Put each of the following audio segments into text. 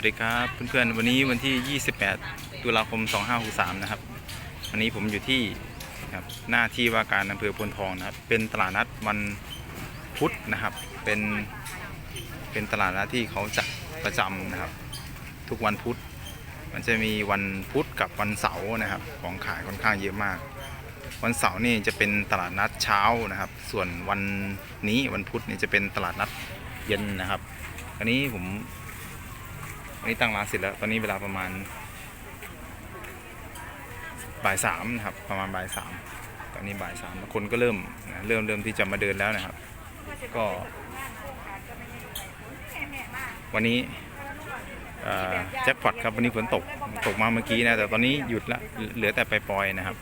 วัสดีครับเพื่อนๆวันนี้วันที่ 28 ตุลาคม 2563 นะครับ วันนี้ผมอยู่ที่ครับหน้าที่ว่าการอำเภอพลทองนะครับ เป็นตลาดนัดวันพุธนะครับ เป็นเป็นตลาดนัดที่เขาจัดประจำนะครับ ทุกวันพุธ มันจะมีวันพุธกับวันเสาร์นะครับ ของขายค่อนข้างเยอะมาก วันเสาร์นี่จะเป็นตลาดนัดเช้านะครับ ส่วนวันนี้วันพุธนี่จะเป็นตลาดนัดเย็นนะครับ อันนี้ผม วันนี้ตั้งร้านเสร็จแล้ว ตอนนี้เวลาประมาณบ่ายสามนะครับ ประมาณบ่ายสามตอนนี้บ่ายสามคนก็เริ่มนะเริ่มเริ่มที่จะมาเดินแล้วนะครับ ก็ วันนี้แจ็คพอตครับวันนี้ฝนตกตกมาเมื่อกี้นะแต่ตอนนี้หยุดละเหลือแต่ไปปลอยๆนะครับ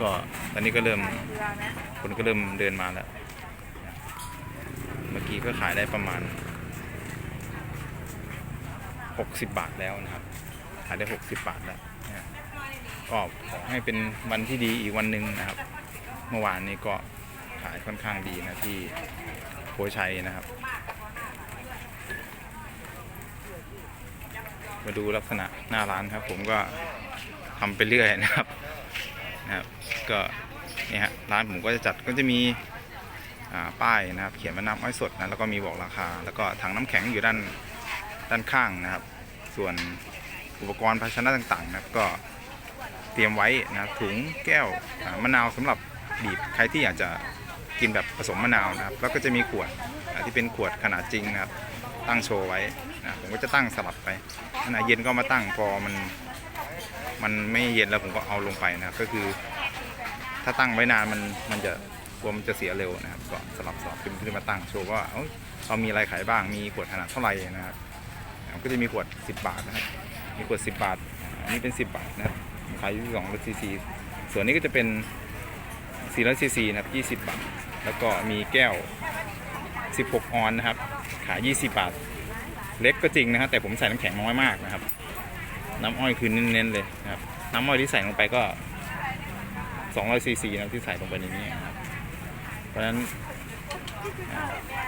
ก็ตอนนี้ก็เริ่มคนก็เริ่มเดินมาแล้ว เมื่อกี้ก็ขายได้ประมาณ 60 บาทแล้วนะครับขายได้ 60 บาทแล้วก็ขอให้เป็นวันที่ดีอีกวันหนึ่งนะครับ เมื่อวานนี้ก็ขายค่อนข้างดีนะที่โพชัยนะครับ มาดูลักษณะหน้าร้านครับ ผมก็ทำไปเรื่อยนะครับนะครับก็เนี่ยฮะร้านผมก็จะจัดก็จะมีป้ายนะครับ เขียนว่าน้ำอ้อยสดนะแล้วก็มีบอกราคา แล้วก็ถังน้ำแข็งอยู่ด้าน ด้านข้างนะครับ ส่วนอุปกรณ์ภาชนะต่างๆนะครับก็เตรียมไว้นะครับถุงแก้วมะนาวสำหรับบีบใครที่อยากจะกินแบบผสมมะนาวนะครับ แล้วก็จะมีขวดที่เป็นขวดขนาดจริงนะครับ ตั้งโชว์ไว้นะผมก็จะตั้งสลับไปขณะเย็นก็มาตั้งพอมันมันไม่เย็นแล้วผมก็เอาลงไปนะครับ ก็คือ ถ้าตั้งไว้นานมันมันจะกลัวมันจะเสียเร็วนะครับ ก็สลับสลับขึ้นมาตั้งโชว์ว่าเอ้ยเรามีอะไรขายบ้างมีขวดขนาดเท่าไหร่นะครับ ก็จะมีขวด 10 บาทนะครับมีขวด 10 บาทอันนี้เป็น 10 บาทนะครับขายอยู่200ซีซีส่วนนี้ก็จะเป็น400ซีซีนะครับ20 บาท แล้วก็มีแก้ว 16 ออนนะครับขาย 20 บาท เล็กก็จริงนะครับแต่ผมใส่น้ำแข็งน้อยมากนะครับ น้ำอ้อยคือเน้นๆเลยนะครับน้ำอ้อยที่ใส่ลงไปก็200ซีซีนะครับที่ใส่ลงไปในนี้ เพราะฉะนั้น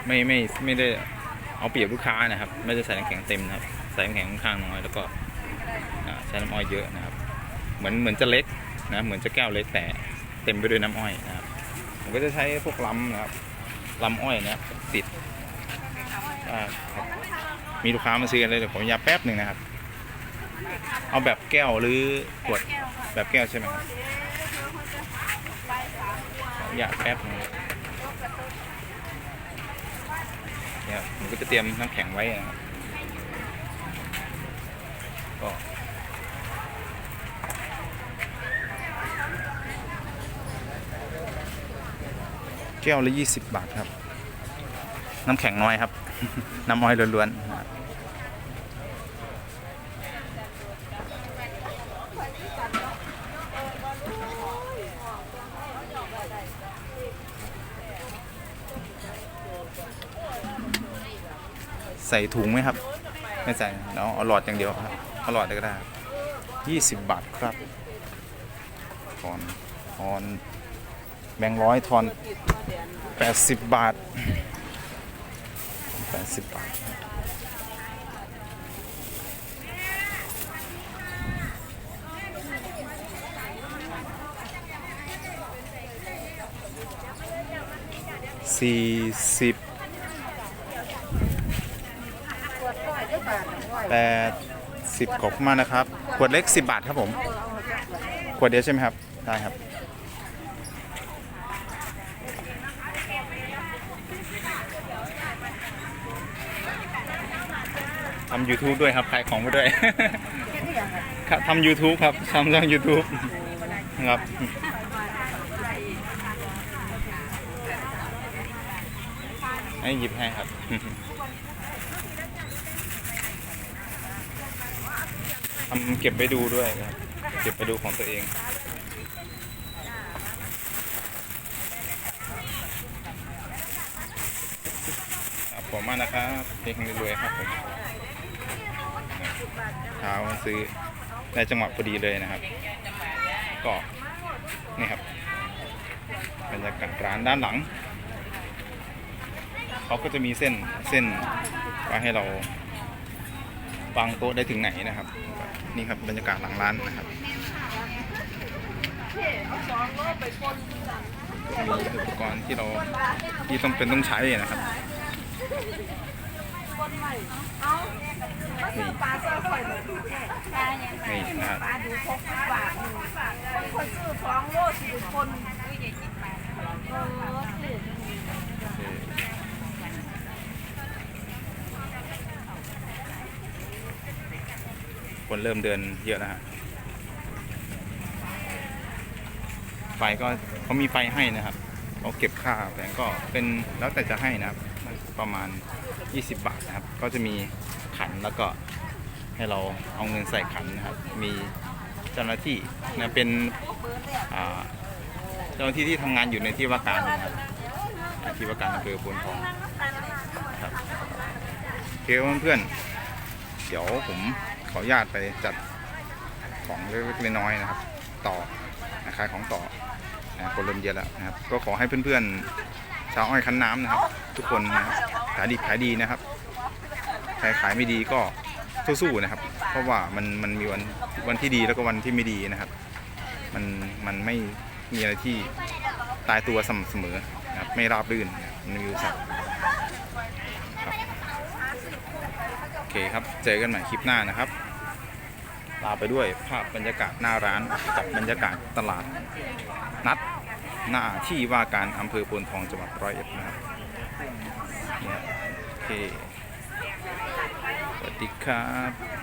ไม่ไม่ไม่ได้ เอาเปรียบลูกค้านะครับ ไม่ได้ใส่น้ำแข็งเต็มนะครับ ใส่น้ำแข็งค่อนข้างน้อยแล้วก็ใช้น้ำอ้อยเยอะนะครับ เหมือนเหมือนจะเล็กนะเหมือนจะแก้วเล็กแต่เต็มไปด้วยน้ำอ้อยนะครับ ผมก็จะใช้พวกลำนะครับลำอ้อยนะครับติดมีลูกค้ามาซื้อกันเลยเดี๋ยวผมยาแป๊บหนึ่งนะครับ เอาแบบแก้วหรือขวดแบบแก้วใช่ไหมครับยาแป๊บหนึง เนี่ยผม ก็จะเตรียมน้ำแข็งไว้นะครับก็แก้วละ 20 บาทครับ น้ำแข็งน้อยครับ น้ำอ้อยล้วนๆนะครับ ใส่ถุงไหมครับ ไม่ใส่เนาะเอาหลอดอย่างเดียวครับเอาหลอดเดียวก็ได้ยี่สิบบาทครับทอนทอนแบงร้อยทอนแปดสิบบาทแปดสิบบาทสี่สิบ แปดสิบขอบคุณมากนะครับ ขวดเล็กสิบบาทครับผม ขวดเดียวใช่ไหมครับ ได้ครับ ทำ YouTube ด้วยครับ ขายของไปด้วย ครับทำ YouTube ครับทำช่อง YouTube ครับให้หยิบให้ครับ ทำเก็บไปดูด้วยนะครับ เก็บไปดูของตัวเอง ครับผมมากนะครับเพลงรวยครับผมเช้าซื้อได้จังหวะพอดีเลยนะครับ ก็นี่ครับบรรยากาศร้านด้านหลัง เขาก็จะมีเส้นเส้นไว้ให้เรา วางโต๊ะได้ถึงไหนนะครับ นี่ครับบรรยากาศหลังร้านนะครับมีอุปกรณ์ที่เราที่ต้องเป็นต้องใช้นะครับนี่ปลาเจ้าข่อยแบปลายังไงนี่นะครับคนคนซื้อสองโลสี่คนเออซื้อ คนเริ่มเดินเยอะแล้วฮะไฟก็เขามีไฟให้นะครับเขาเก็บค่าแผงก็เป็นแล้วแต่จะให้นะครับประมาณ 20 บาทนะครับ ก็จะมีขันแล้วก็ให้เราเอาเงินใส่ขันนะครับ มีเจ้าหน้าที่นะเป็นเจ้าหน้าที่ที่ทำงานอยู่ในที่ว่าการนะครับที่ว่าการอำเภอพนทองครับโอเคเพื่อนเดี๋ยวผม ขออนุญาตไปจัดของเล็กๆน้อยๆนะครับ ต่อขายของต่อคนเริ่มเยอะแล้วนะครับ ก็ขอให้เพื่อนๆชาวอ้อยคั้นน้ำนะครับ ทุกคนนะครับขายดีขายดีนะครับใครขายไม่ดีก็สู้ๆนะครับ เพราะว่ามันมันมีวันวันที่ดีแล้วก็วันที่ไม่ดีนะครับ มันมันไม่มีอะไรที่ตายตัวสม่ำเสมอนะครับไม่ราบรื่นนะครับมันมีอุปสรรคครับโอ เคครับ เจอกันใหม่คลิปหน้านะครับ ลาไปด้วยภาพบรรยากาศหน้าร้านกับบรรยากาศตลาด นัดหน้าที่ว่าการอำเภอโพนทองจังหวัดร้อยเอ็ดนะครับนี่ยโอเคสวัสดีครับ